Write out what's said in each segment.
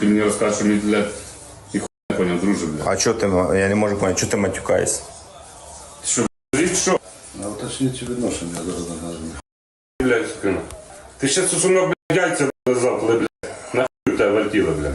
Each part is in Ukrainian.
Ти мені розкажеш, що мені, блядь, ніхуя не поняв, друже, блядь. А чого ти, я не можу поняти, чого ти матюкаєшся? Ти що, блядь, що, А уточніть відношення зараз нагадую. блядь, скину? Ти ще сусунок, блядь, яйця коли, блядь, нахуй тебе вертіло, блядь.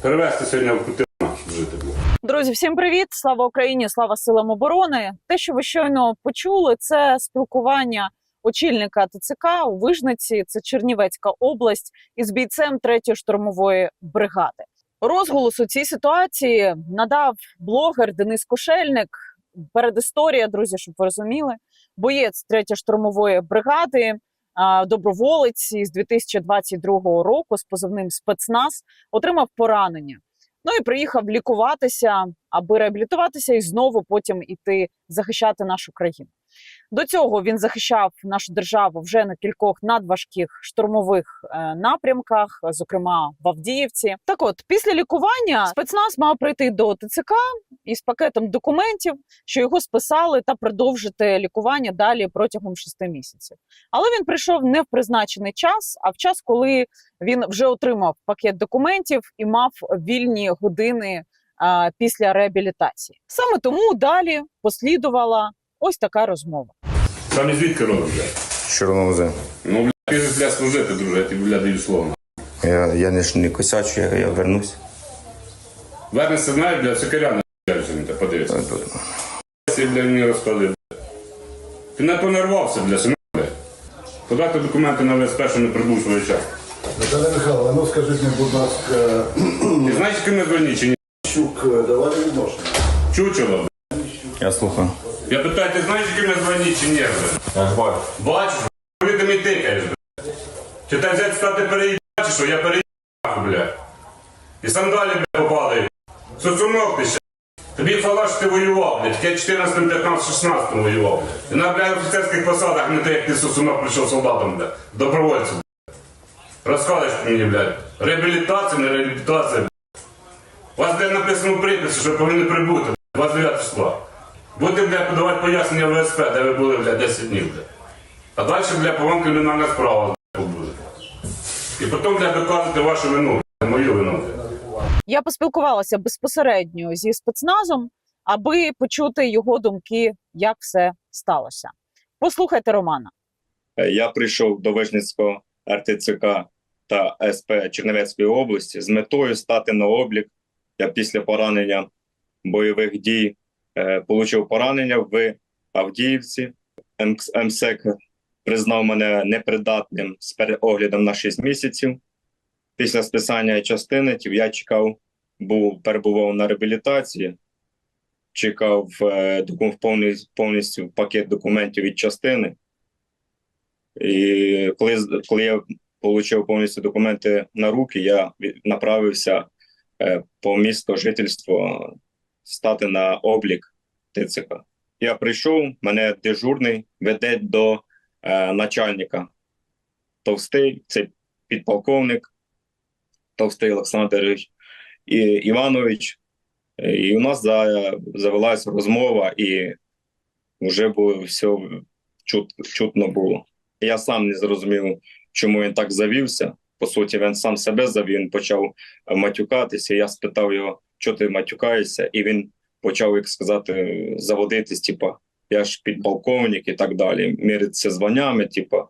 Перевезти сьогодні в Путина жити, блядь. Друзі, всім привіт! Слава Україні! Слава силам оборони! Те, що ви щойно почули, це спілкування очільника ТЦК у Вижниці, це Чернівецька область, із бійцем 3-ї штурмової бригади. Розголос у цій ситуації надав блогер Денис Кошельник. Передісторія, друзі, щоб ви розуміли, боєць 3-ї штурмової бригади, доброволець із 2022 року з позивним спецназ отримав поранення. Ну і приїхав лікуватися, аби реабілітуватися і знову потім іти захищати нашу країну. До цього він захищав нашу державу вже на кількох надважких штурмових е, напрямках, зокрема в Авдіївці. Так, от після лікування спецназ мав прийти до ТЦК із пакетом документів, що його списали та продовжити лікування далі протягом шести місяців. Але він прийшов не в призначений час, а в час, коли він вже отримав пакет документів і мав вільні години після реабілітації. Саме тому далі послідувала ось така розмова. Сам і звідки родом, блядь? Чорноузе. Ну, блядь, ти ж, блядь, служити, друже, я тобі, блядь, даю слово. Я, я не, ж не косячу, я, я вернусь. Вернешся, знаєш, блядь, сокиряна, блядь, вже не подивися. Е, тут. Ти, блядь, мені розказує, блядь. Ти не понервався, блядь, синок, блядь. Подати документи на ВСП, що не прибув своєчасно. Наталя Михайловна, ну скажіть мені, будь ласка, Ти знаєш, ким ми звані чи ні? Щук е, давали відношення? Чучело, блядь. Я слухаю. Я питаю, ти знаєш, ким ми звані чи ні, блядь? Бачиш, коли ти мені тикаєш, блядь. Чи ти взяти стати переїбати, що? Я переїбав, блядь. І сандалі, блядь, попали. Сосунок ти ще. Тобі фалаш ти воював, блядь. Я 14, 15, 16 воював. І на, блядь, офіцерських посадах не те, як ти сосунок прийшов солдатом, блядь. Добровольцем, блядь. Розказуєш ти мені, блядь. Реабілітація, не реабілітація, блядь. У вас, блядь, написано в приписі, що повинні прибути, блядь. 29 числа. Будете, блядь, подавати пояснення в ВСП, де ви були, блядь, 10 днів, блядь. А далі, бля, по вам кримінальна справа бля, буде. І потім, бля, доказувати вашу вину, бля, мою вину. Бля. Я поспілкувалася безпосередньо зі спецназом, аби почути його думки, як все сталося. Послухайте Романа. Я прийшов до Вижницького РТЦК та СП Чернівецької області з метою стати на облік. Я після поранення бойових дій е, отримав поранення в Авдіївці. МСЕК признав мене непридатним з переоглядом на 6 місяців. Після списання частини я чекав, був перебував на реабілітації, чекав е, повністю пакет документів від частини. І коли, коли я отримав повністю документи на руки, я направився е, по місту жительство стати на облік ТЦК. Я прийшов, мене дежурний веде до е, начальника Товстий, це підполковник Товстий Олександр і, Іванович. І у нас за, завелася розмова, і вже було все чут, чутно було. Я сам не зрозумів, чому він так завівся. По суті, він сам себе завів, він почав матюкатися. Я спитав його, що ти матюкаєшся, і він почав, як сказати, заводитись, типа, я ж підполковник і так далі. Міритися званнями, типа.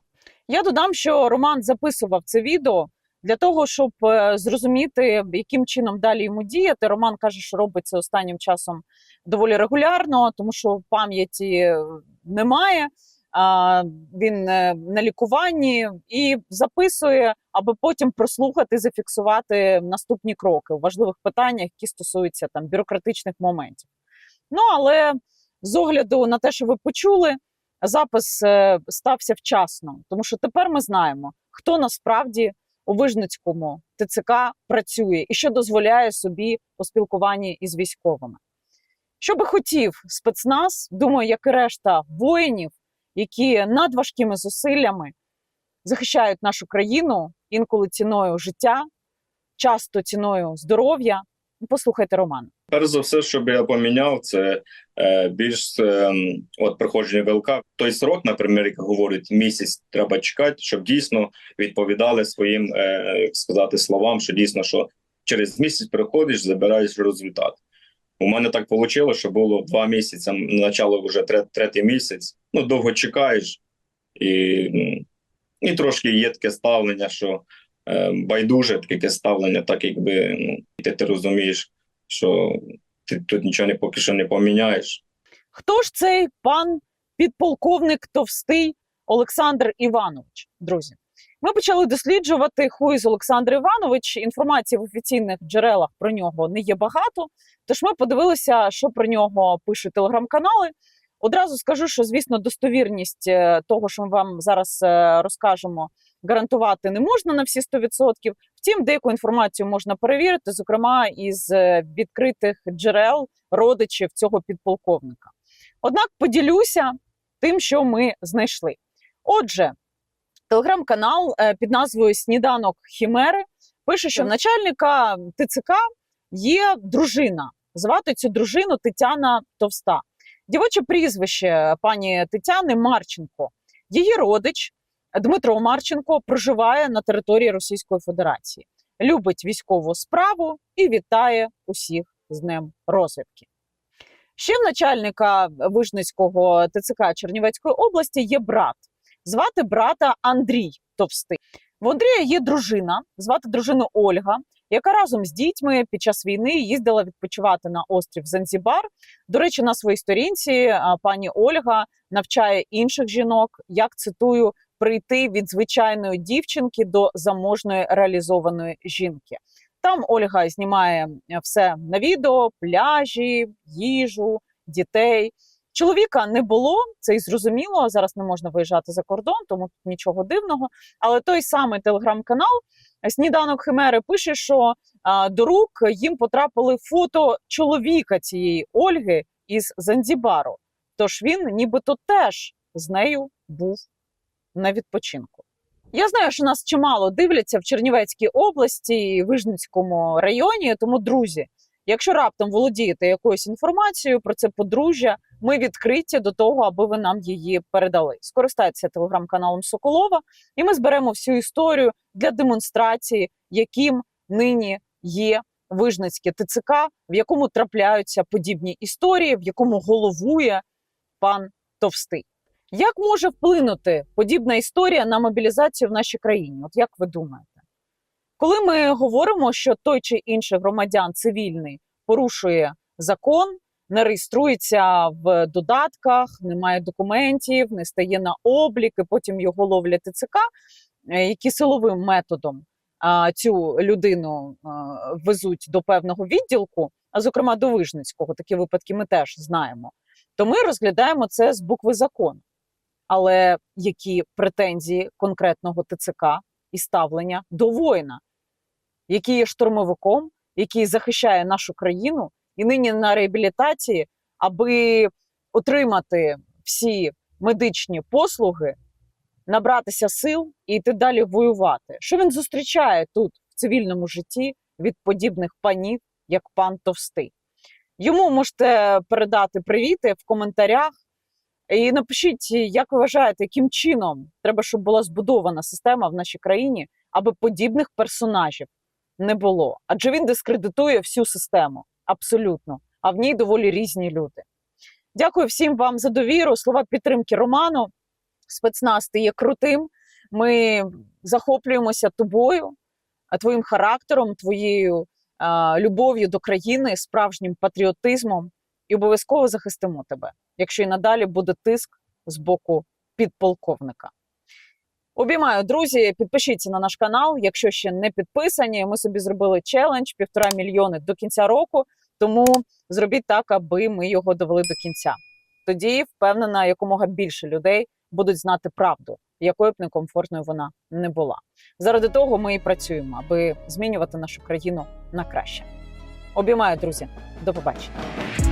Я додам, що Роман записував це відео для того, щоб е, зрозуміти, яким чином далі йому діяти. Роман каже, що робить це останнім часом доволі регулярно, тому що пам'яті е, немає. Він е, на лікуванні і записує, аби потім прослухати, зафіксувати наступні кроки у важливих питаннях, які стосуються там бюрократичних моментів. Ну але з огляду на те, що ви почули, запис е, стався вчасно, тому що тепер ми знаємо, хто насправді у Вижницькому ТЦК працює і що дозволяє собі у спілкуванні із військовими. Що би хотів спецназ, думаю, як і решта воїнів, які надважкими зусиллями захищають нашу країну інколи ціною життя, часто ціною здоров'я. Послухайте Романа. Перш за все, що б я поміняв, це е, більш е, от проходження ВЛК. Той срок, наприклад, як говорить, місяць треба чекати, щоб дійсно відповідали своїм, е, як сказати, словам, що дійсно, що через місяць приходиш, забираєш результат. У мене так вийшло, що було два місяці, начало вже тре- третій місяць. Ну, довго чекаєш, і, і трошки є таке ставлення, що е, байдуже таке ставлення, так якби ну, ти, ти розумієш, що ти тут нічого не поки що не поміняєш. Хто ж цей пан підполковник товстий Олександр Іванович? Друзі, ми почали досліджувати хуїз Олександр Іванович. Інформації в офіційних джерелах про нього не є багато. Тож ми подивилися, що про нього пишуть телеграм-канали. Одразу скажу, що звісно, достовірність е, того, що ми вам зараз е, розкажемо, гарантувати не можна на всі 100%. Втім, деяку інформацію можна перевірити, зокрема із е, відкритих джерел родичів цього підполковника. Однак поділюся тим, що ми знайшли. Отже, телеграм-канал е, під назвою Сніданок Хімери пише, що в начальника ТЦК є дружина. Звати цю дружину Тетяна Товста. Дівоче прізвище пані Тетяни Марченко. Її родич Дмитро Марченко проживає на території Російської Федерації, любить військову справу і вітає усіх з Днем розвідки. Ще в начальника Вижницького ТЦК Чернівецької області є брат. Звати брата Андрій Товстий. В Андрія є дружина, звати дружину Ольга, яка разом з дітьми під час війни їздила відпочивати на острів Занзібар. До речі, на своїй сторінці пані Ольга навчає інших жінок, як цитую, прийти від звичайної дівчинки до заможної реалізованої жінки. Там Ольга знімає е, все на відео: пляжі, їжу, дітей. Чоловіка не було, це і зрозуміло. Зараз не можна виїжджати за кордон, тому тут нічого дивного. Але той самий телеграм-канал Сніданок Химери пише, що а, до рук їм потрапили фото чоловіка цієї Ольги із Занзібару. Тож він нібито теж з нею був на відпочинку. Я знаю, що нас чимало дивляться в Чернівецькій області, Вижницькому районі. Тому, друзі, якщо раптом володієте якоюсь інформацією про це подружжя, ми відкриті до того, аби ви нам її передали. Скористайтеся телеграм-каналом Соколова, і ми зберемо всю історію для демонстрації, яким нині є Вижницьке ТЦК, в якому трапляються подібні історії, в якому головує пан Товстий. Як може вплинути подібна історія на мобілізацію в нашій країні? От як ви думаєте? Коли ми говоримо, що той чи інший громадян цивільний порушує закон, не реєструється в додатках, не має документів, не стає на облік, і потім його ловлять ТЦК, е, які силовим методом цю людину а, везуть до певного відділку, а зокрема до Вижницького, такі випадки ми теж знаємо, то ми розглядаємо це з букви закону. Але які претензії конкретного ТЦК і ставлення до воїна, який є штурмовиком, який захищає нашу країну і нині на реабілітації, аби отримати всі медичні послуги, набратися сил і йти далі воювати. Що він зустрічає тут в цивільному житті від подібних панів, як пан Товстий? Йому можете передати привіти в коментарях. І напишіть, як ви вважаєте, яким чином треба, щоб була збудована система в нашій країні, аби подібних персонажів не було. Адже він дискредитує всю систему абсолютно, а в ній доволі різні люди. Дякую всім вам за довіру. Слова підтримки Роману. Спецназ ти є крутим. Ми захоплюємося тобою, твоїм характером, твоєю а, любов'ю до країни, справжнім патріотизмом і обов'язково захистимо тебе, якщо і надалі буде тиск з боку підполковника. Обіймаю, друзі, підпишіться на наш канал, якщо ще не підписані. Ми собі зробили челендж півтора мільйони до кінця року. Тому зробіть так, аби ми його довели до кінця. Тоді впевнена, якомога більше людей будуть знати правду, якою б некомфортною вона не була. Заради того ми і працюємо, аби змінювати нашу країну на краще. Обіймаю, друзі, до побачення.